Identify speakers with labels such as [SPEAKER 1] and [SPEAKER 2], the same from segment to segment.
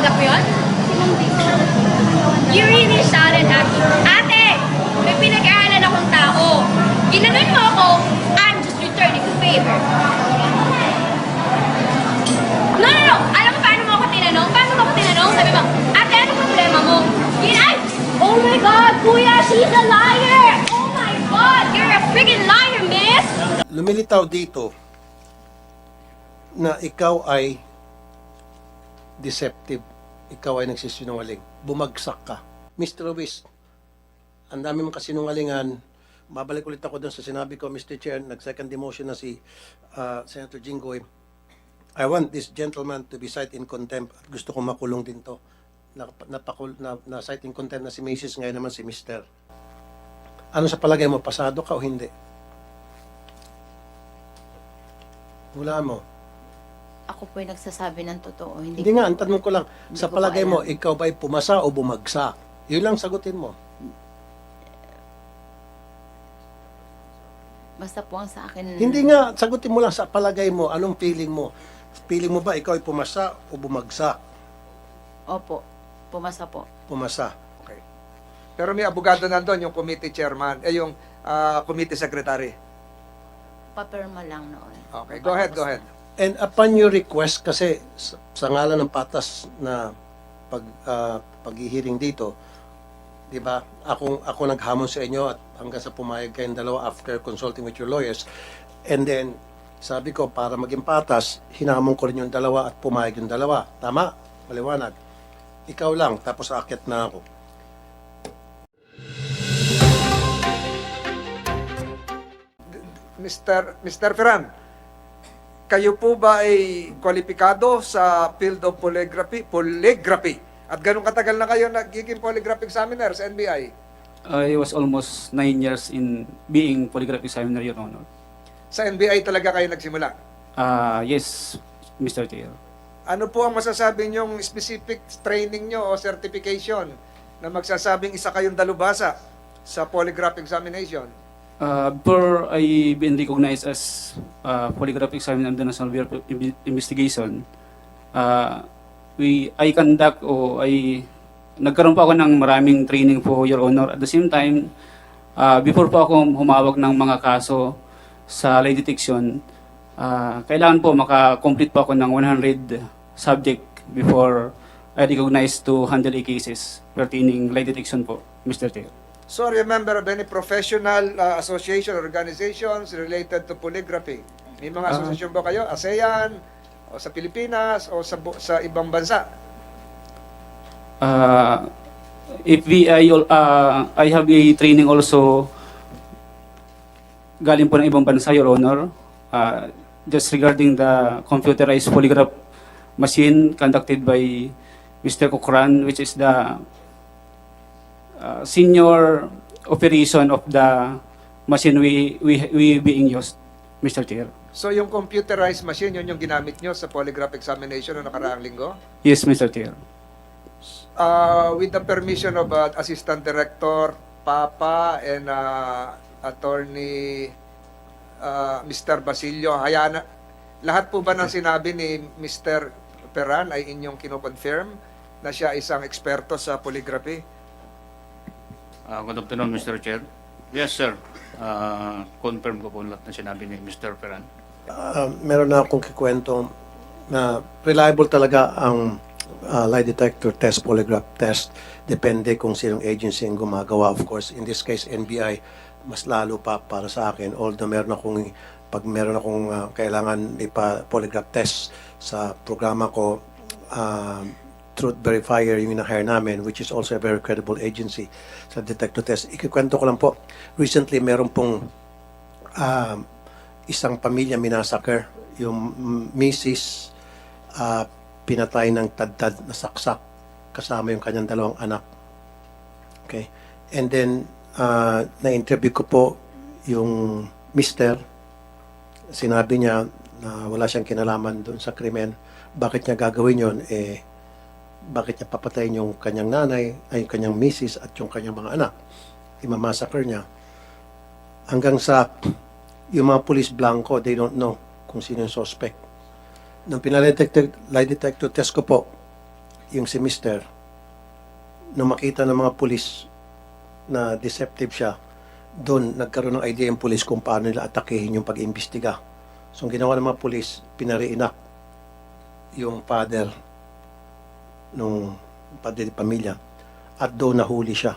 [SPEAKER 1] tumanggap mo yun? You really sounded happy. Ate, may pinag-aalan akong tao. Ginanon mo ako, I'm just returning the favor. No, no, no. Alam mo paano mo ako tinanong? Paano mo ako tinanong? Sabi mo, ate, ano problema mo? Ginay! Oh my God, kuya, she's a liar! Oh my God, you're a freaking liar, miss!
[SPEAKER 2] Lumilitaw dito na ikaw ay deceptive ikaw ay nagsisinungaling. Bumagsak ka. Mr. Ruiz, ang dami mong kasinungalingan. Babalik ulit ako dun sa sinabi ko, Mr. Chair, nag-second demotion na si uh, Senator Jinggoy. I want this gentleman to be cited in contempt at gusto ko makulong din to. Nap- Napakul, na, na cite in contempt na si Mrs. ngayon naman si Mr. Ano sa palagay mo, pasado ka o hindi? Wala mo.
[SPEAKER 3] Ako po yung nagsasabi ng totoo. Hindi,
[SPEAKER 2] Hindi nga, ang tanong ko lang,
[SPEAKER 3] Hindi
[SPEAKER 2] sa
[SPEAKER 3] ko
[SPEAKER 2] palagay
[SPEAKER 3] pa
[SPEAKER 2] mo,
[SPEAKER 3] alam.
[SPEAKER 2] ikaw ba'y pumasa o bumagsak? Yun lang sagutin mo.
[SPEAKER 3] Basta po ang sa akin.
[SPEAKER 2] Hindi nga, sagutin mo lang sa palagay mo, anong feeling mo? Feeling mo ba ikaw ay pumasa o bumagsak?
[SPEAKER 3] Opo. Pumasa po.
[SPEAKER 2] Pumasa.
[SPEAKER 4] Okay. Pero may abogado nandun, yung committee chairman, eh yung ah, committee secretary.
[SPEAKER 3] Papirma lang noon.
[SPEAKER 4] Okay, go ahead, go ahead.
[SPEAKER 2] And upon your request, kasi sa, ngalan ng patas na pag, ah, paghihiring dito, di ba, ako, ako naghamon sa inyo at hanggang sa pumayag kayong dalawa after consulting with your lawyers. And then, sabi ko, para maging patas, hinamon ko rin yung dalawa at pumayag yung dalawa. Tama? Maliwanag. Ikaw lang, tapos akit na ako.
[SPEAKER 4] Mr. Mr. Ferran, kayo po ba ay kwalipikado sa field of polygraphy? Polygraphy. At ganun katagal na kayo nagiging polygraph examiner sa NBI?
[SPEAKER 5] I was almost nine years in being polygraph examiner, Your Honor.
[SPEAKER 4] Sa NBI talaga kayo nagsimula.
[SPEAKER 5] Uh, yes, Mr. Chair.
[SPEAKER 4] Ano po ang masasabi niyong specific training nyo o certification na magsasabing isa kayong dalubhasa sa polygraph examination?
[SPEAKER 5] Uh, before I been recognized as uh, polygraph examiner the National Bureau of Inve- Investigation, uh, we I conduct o I nagkaroon po ako ng maraming training po, Your Honor. At the same time, uh, before po ako humawak ng mga kaso sa lie detection, uh, kailangan po makakomplete po ako ng 100 subject before I recognize to handle a cases pertaining lie detection po, Mr. Chair.
[SPEAKER 4] So are you a member of any professional uh, association or organizations related to polygraphy? May mga
[SPEAKER 5] Ah.
[SPEAKER 4] asosasyon ba kayo? ASEAN? O sa Pilipinas? O sa, bu- sa ibang bansa?
[SPEAKER 5] Uh, if we, I, al- uh, I have a training also galing po ng ibang bansa, Your Honor, uh, just regarding the computerized polygraph machine conducted by Mr. Cochran, which is the uh, senior operation of the machine we, we, we being used, Mr. Chair.
[SPEAKER 4] So yung computerized machine, yun yung ginamit nyo sa polygraph examination noong nakaraang linggo?
[SPEAKER 5] Yes, Mr. Chair.
[SPEAKER 4] Uh, with the permission of uh, Assistant Director Papa and uh, Attorney uh, Mr. Basilio, hayaan na, lahat po ba ng sinabi ni Mr. Peran ay inyong kinoconfirm na siya isang eksperto sa polygraphy?
[SPEAKER 6] Uh, good afternoon, Mr. Chair. Yes, sir. Uh, confirm ko po lahat na sinabi ni Mr. Ferran.
[SPEAKER 2] Ah, meron na akong kikwento na reliable talaga ang ah, lie detector test, polygraph test. Depende kung sinong agency ang gumagawa. Of course, in this case, NBI, mas lalo pa para sa akin. Although meron akong, pag meron akong ah, kailangan ipa polygraph test sa programa ko, ah, Truth Verifier yung na-hire namin, which is also a very credible agency sa detector test. Ikikwento ko lang po, recently meron pong ah, isang pamilya minasakar. Yung misis ah, pinatay ng tadtad na saksak kasama yung kanyang dalawang anak. Okay? And then, ah, na-interview ko po yung mister. Sinabi niya na wala siyang kinalaman doon sa krimen. Bakit niya gagawin yon Eh, bakit niya papatayin yung kanyang nanay, ay yung kanyang misis at yung kanyang mga anak? Imamassacre niya. Hanggang sa yung mga police blanco, they don't know kung sino yung suspect. Nung pinalitector, lie detector test ko po, yung si Mister, nung makita ng mga police na deceptive siya, doon nagkaroon ng idea yung police kung paano nila atakehin yung pag-imbestiga. So, ang ginawa ng mga police, pinariinak yung father nung de pamilya at doon nahuli siya.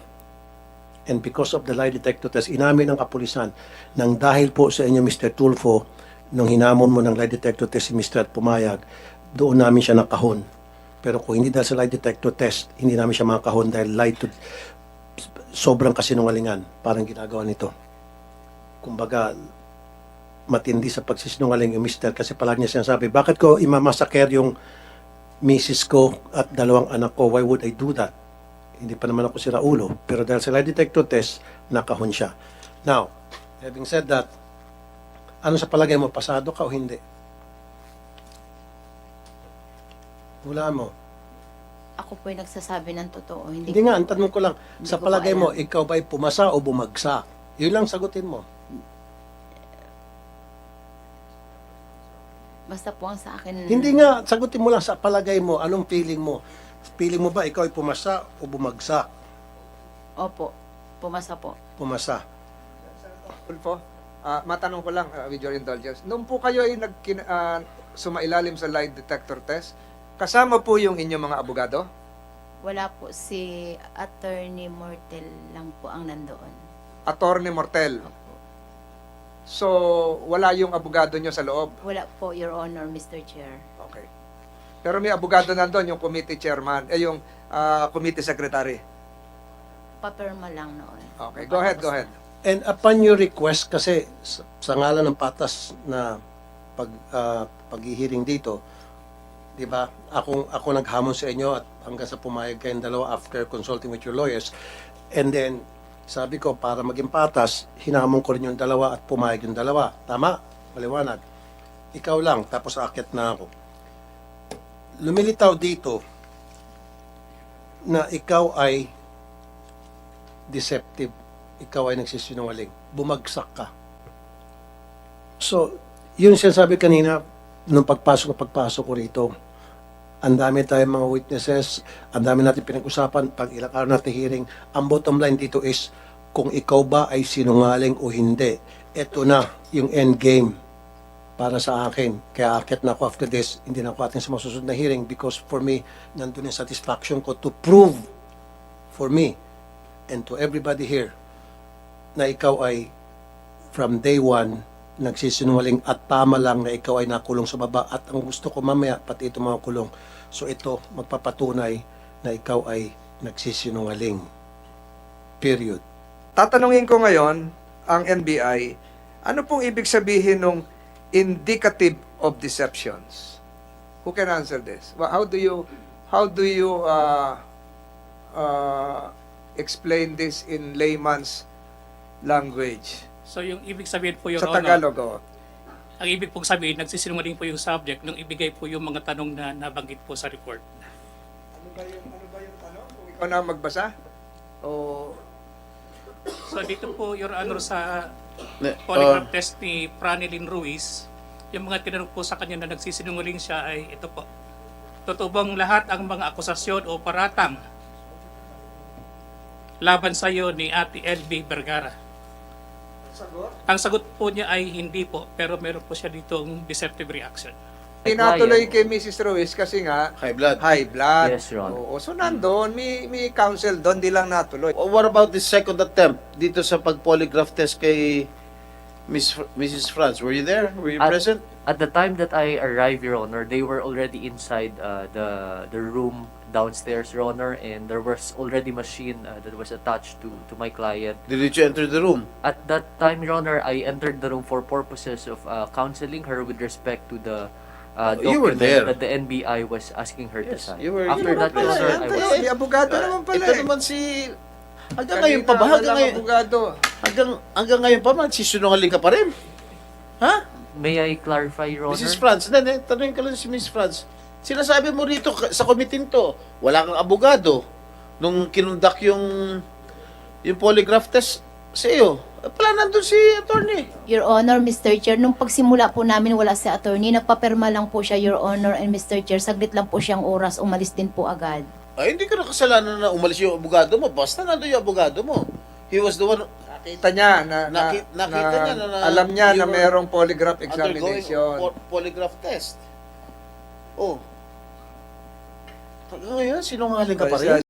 [SPEAKER 2] And because of the lie detector test, inamin ng kapulisan nang dahil po sa inyo, Mr. Tulfo, nung hinamon mo ng lie detector test si Mr. at pumayag, doon namin siya nakahon. Pero kung hindi dahil sa lie detector test, hindi namin siya makahon dahil lie to, sobrang kasinungalingan parang ginagawa nito. Kumbaga, matindi sa pagsisinungaling yung mister kasi palagi niya sinasabi, bakit ko imamasaker yung misis ko at dalawang anak ko? Why would I do that? Hindi pa naman ako si Raulo. Pero dahil sa lie detector test, nakahon siya. Now, having said that, ano sa palagay mo, pasado ka o hindi? Wala mo.
[SPEAKER 3] Ako po yung nagsasabi ng totoo. Hindi,
[SPEAKER 2] Hindi nga, ang tanong ko lang,
[SPEAKER 3] Hindi
[SPEAKER 2] sa
[SPEAKER 3] ko
[SPEAKER 2] palagay
[SPEAKER 3] pa
[SPEAKER 2] mo,
[SPEAKER 3] alam.
[SPEAKER 2] ikaw ba'y pumasa o bumagsak? Yun lang sagutin mo.
[SPEAKER 3] Basta po ang sa akin...
[SPEAKER 2] Hindi nga, sagutin mo lang sa palagay mo, anong feeling mo? Feeling mo ba ikaw ay pumasa o bumagsak?
[SPEAKER 3] Opo. Pumasa po.
[SPEAKER 2] Pumasa.
[SPEAKER 4] Tulfo, ah, matanong ko lang ah, with your indulgence. Nung po kayo ay nagkin, ah, sumailalim sa lie detector test, kasama po yung inyong mga abogado?
[SPEAKER 3] Wala po si Attorney Mortel lang po ang nandoon.
[SPEAKER 4] Attorney Mortel. So, wala yung abogado nyo sa loob?
[SPEAKER 3] Wala po, Your Honor, Mr. Chair.
[SPEAKER 4] Okay. Pero may abogado nandun, yung committee chairman, eh yung ah, committee secretary.
[SPEAKER 3] Papirma lang noon.
[SPEAKER 4] Okay, go ahead, go ahead.
[SPEAKER 2] And upon your request, kasi sa, sa ngalan ng patas na pag, ah, paghihiring dito, di ba, ako, ako naghamon sa inyo at hanggang sa pumayag kayong dalawa after consulting with your lawyers. And then, sabi ko, para maging patas, hinamon ko rin yung dalawa at pumayag yung dalawa. Tama? Maliwanag. Ikaw lang, tapos akit na ako. Lumilitaw dito na ikaw ay deceptive. Ikaw ay nagsisinungaling. Bumagsak ka. So, yun sinasabi kanina, nung pagpasok na pagpasok ko rito, ang dami tayong mga witnesses, ang dami natin pinag-usapan, pag ilang araw natin hearing, ang bottom line dito is, kung ikaw ba ay sinungaling o hindi. Ito na yung end game para sa akin. Kaya akit na ako after this, hindi na ako atin sa masusunod na hearing because for me, nandun yung satisfaction ko to prove for me and to everybody here na ikaw ay from day one nagsisinungaling at tama lang na ikaw ay nakulong sa baba at ang gusto ko mamaya pati ito mga kulong. So ito magpapatunay na ikaw ay nagsisinungaling. Period.
[SPEAKER 4] Tatanungin ko ngayon ang NBI, ano pong ibig sabihin ng indicative of deceptions? Who can answer this? How do you how do you uh, uh, explain this in layman's language?
[SPEAKER 7] So yung ibig sabihin po, Your
[SPEAKER 4] Sa Tagalog, oh.
[SPEAKER 7] ang ibig pong sabihin, nagsisinungaling po yung subject nung ibigay po yung mga tanong na nabanggit po sa report.
[SPEAKER 4] Ano ba yung, ano ba yung tanong? Kung ikaw na magbasa? O
[SPEAKER 7] So dito po, Your Honor, sa polygraph test ni Pranilin Ruiz, yung mga tinanong po sa kanya na nagsisinungaling siya ay ito po. Totoo bang lahat ang mga akusasyon o paratang laban sa iyo ni Ate LB Vergara? Ang sagot po niya ay hindi po, pero meron po siya ditong deceptive reaction.
[SPEAKER 4] tinatuloy kay Mrs. Ruiz kasi nga
[SPEAKER 8] high blood.
[SPEAKER 4] high blood.
[SPEAKER 9] Yes, Your Honor.
[SPEAKER 4] Oo, so nandun, may, may counsel doon, di lang natuloy.
[SPEAKER 8] What about the second attempt dito sa pag-polygraph test kay Miss Fr- Mrs. Franz? Were you there? Were you
[SPEAKER 9] At-
[SPEAKER 8] present?
[SPEAKER 9] At the time that I arrived, Your Honor, they were already inside uh, the the room downstairs, Your Honor, and there was already machine uh, that was attached to to my client.
[SPEAKER 8] Did you enter the room?
[SPEAKER 9] At that time, Your Honor, I entered the room for purposes of uh, counseling her with respect to the uh,
[SPEAKER 8] Oh, you were
[SPEAKER 9] document
[SPEAKER 8] there.
[SPEAKER 9] that the NBI was asking her to
[SPEAKER 8] Yes,
[SPEAKER 9] sign.
[SPEAKER 8] you were-
[SPEAKER 9] After
[SPEAKER 8] you were
[SPEAKER 9] that, Your. Honor, I was.
[SPEAKER 4] May abogado naman pala
[SPEAKER 8] Ito
[SPEAKER 4] eh.
[SPEAKER 8] naman si... Hanggang ngayon pa ba? Hanggang ngayon,
[SPEAKER 4] abogado.
[SPEAKER 8] hanggang, hanggang ngayon pa man, sisunungaling ka pa rin? Ha?
[SPEAKER 9] May I clarify, Your Honor?
[SPEAKER 8] Mrs. Franz, hindi, tanongin ka lang si Mrs. Franz. Sinasabi mo rito sa committee to, wala kang abogado. Nung kinundak yung yung polygraph test sa iyo, eh, pala nandun si attorney.
[SPEAKER 3] Your Honor, Mr. Chair, nung pagsimula po namin wala si attorney, nagpapirma lang po siya, Your Honor and Mr. Chair. Saglit lang po siyang oras, umalis din po agad.
[SPEAKER 8] Ay, hindi ka na kasalanan na umalis yung abogado mo. Basta nandun yung abogado mo. He was the one
[SPEAKER 4] Nakita niya na, na,
[SPEAKER 8] Naki- nakita niya na- na-
[SPEAKER 4] alam niya na merong polygraph examination.
[SPEAKER 8] po- polygraph test. Oh. Ngayon, sinungaling ka pa rin.